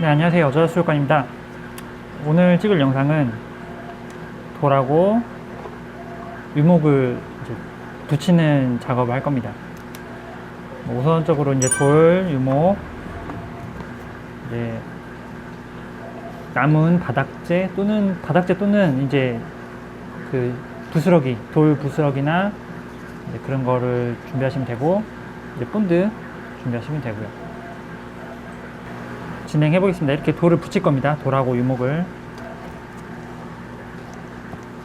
네, 안녕하세요. 여자수족관입니다. 오늘 찍을 영상은 돌하고 유목을 붙이는 작업을 할 겁니다. 뭐 우선적으로 이제 돌, 유목, 이제 남은 바닥재 또는 바닥재 또는 이제 그 부스러기, 돌 부스러기나 그런 거를 준비하시면 되고 이제 본드 준비하시면 되고요. 진행해 보겠습니다. 이렇게 돌을 붙일 겁니다. 돌하고 유목을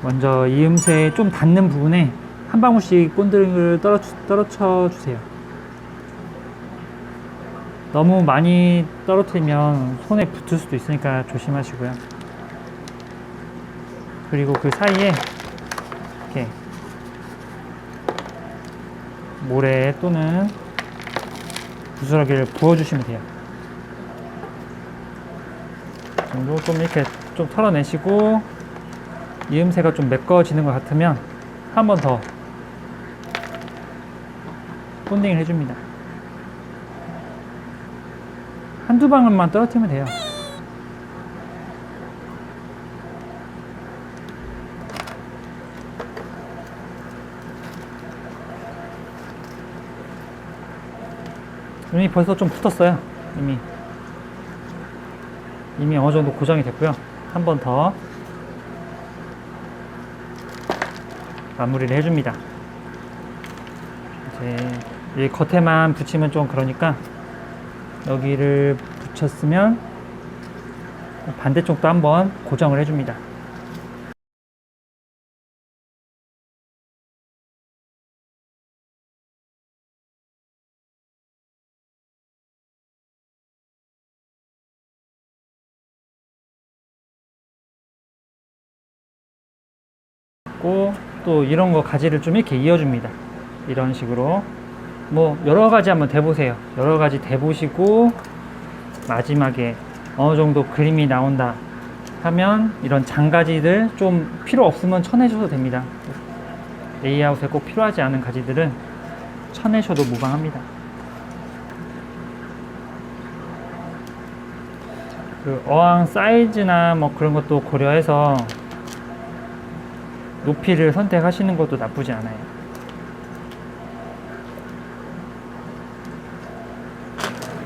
먼저 이음새 좀 닿는 부분에 한 방울씩 떨어, 떨어쳐 주세요. 너무 많이 떨어뜨리면 손에 붙을 수도 있으니까 조심하시고요. 그리고 그 사이에 이렇게 모래 또는 부스러기를 부어주시면 돼요. 정도 좀 이렇게 좀 털어내시고 이음새가 좀 메꿔지는 것 같으면 한 번 더 본딩을 해줍니다. 한두 방울만 떨어뜨리면 돼요. 이미 벌써 좀 붙었어요. 이미. 이미 어느 정도 고정이 됐고요. 한 번 더 마무리를 해줍니다. 이제 이 겉에만 붙이면 좀 그러니까 여기를 붙였으면 반대쪽도 한번 고정을 해줍니다. 있고 또 이런 거 가지를 좀 이렇게 이어줍니다. 이런 식으로 뭐 여러 가지 한번 대보세요. 여러 가지 대보시고 마지막에 어느 정도 그림이 나온다 하면 이런 장가지들 좀 필요 없으면 쳐내셔도 됩니다. 레이아웃에 꼭 필요하지 않은 가지들은 쳐내셔도 무방합니다. 그 어항 사이즈나 뭐 그런 것도 고려해서 높이를 선택하시는 것도 나쁘지 않아요.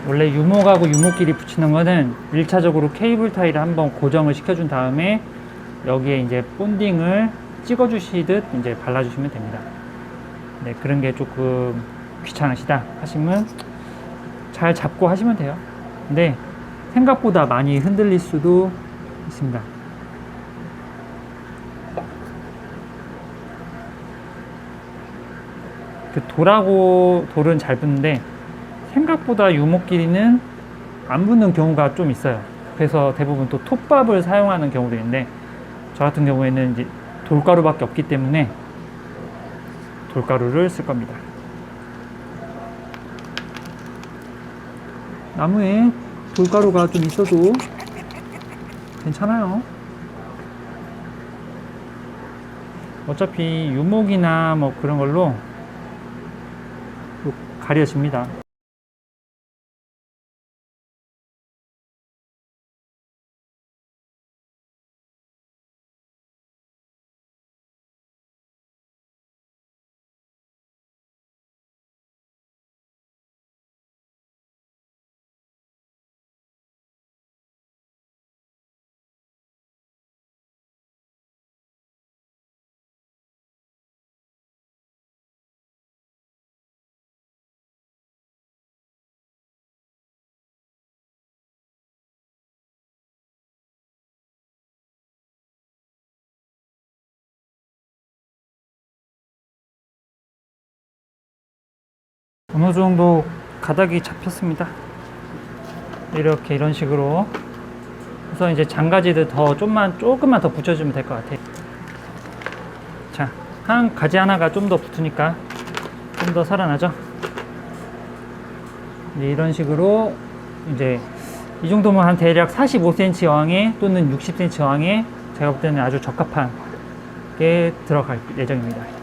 원래 유목하고 유목끼리 붙이는 거는 1차적으로 케이블 타일을 한번 고정을 시켜준 다음에 여기에 이제 본딩을 찍어주시듯 이제 발라주시면 됩니다. 네, 그런 게 조금 귀찮으시다 하시면 잘 잡고 하시면 돼요. 근데 생각보다 많이 흔들릴 수도 있습니다. 그 돌하고 돌은 잘 붙는데 생각보다 유목끼리는 안 붙는 경우가 좀 있어요. 그래서 대부분 또 톱밥을 사용하는 경우도 있는데 저 같은 경우에는 이제 돌가루밖에 없기 때문에 돌가루를 쓸 겁니다. 나무에 돌가루가 좀 있어도 괜찮아요. 어차피 유목이나 뭐 그런 걸로 가려집니다. 어느 정도 가닥이 잡혔습니다. 이렇게 이런 식으로 그래서 이제 장가지를 더 좀만 조금만 더 붙여주면 될 것 같아요. 자, 한 가지 하나가 좀 더 붙으니까 좀 더 살아나죠. 이제 이런 식으로 이제 이 정도면 한 대략 45cm 어항에 또는 60cm 어항에 제가 볼 때는 아주 적합한 게 들어갈 예정입니다.